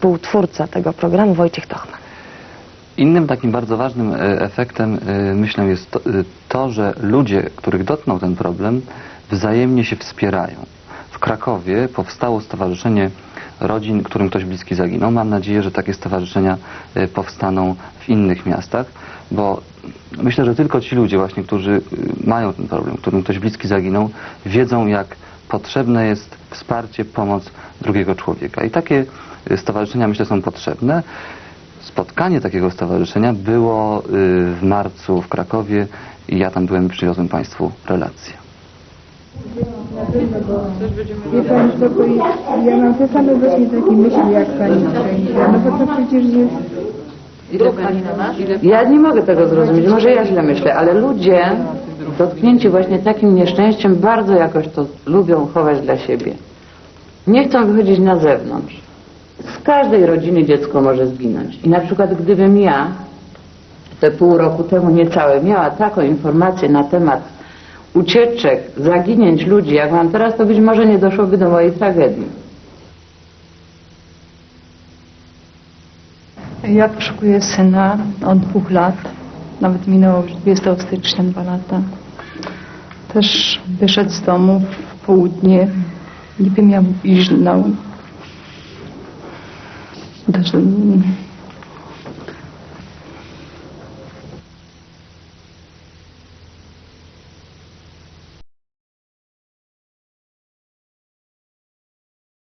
współtwórca tego programu Wojciech Tochman. Innym takim bardzo ważnym e, efektem, e, myślę, jest to, e, to, że ludzie, których dotknął ten problem, wzajemnie się wspierają. W Krakowie powstało Stowarzyszenie Rodzin, którym ktoś bliski zaginął. Mam nadzieję, że takie stowarzyszenia powstaną w innych miastach, bo myślę, że tylko ci ludzie właśnie, którzy mają ten problem, którym ktoś bliski zaginął, wiedzą jak potrzebne jest wsparcie, pomoc drugiego człowieka. I takie e, stowarzyszenia myślę są potrzebne. Spotkanie takiego stowarzyszenia było y, w marcu w Krakowie i ja tam byłem i przywiozłem Państwu relację. Wie pani co, to jest, ja mam te same właśnie takie myśli jak pani. No bo to przecież jest Ile pani Ja nie mogę tego zrozumieć, może ja źle myślę, ale ludzie dotknięci właśnie takim nieszczęściem bardzo jakoś to lubią chować dla siebie. Nie chcą wychodzić na zewnątrz. Z każdej rodziny dziecko może zginąć. I na przykład gdybym ja te pół roku temu niecałe miała taką informację na temat ucieczek, zaginięć ludzi, jak mam teraz, to być może nie doszłoby do mojej tragedii. Ja poszukuję syna od dwóch lat. Nawet minęło już 20 stycznia dwa lata. Też wyszedł z domu w południe. Niby miał iść na... Też,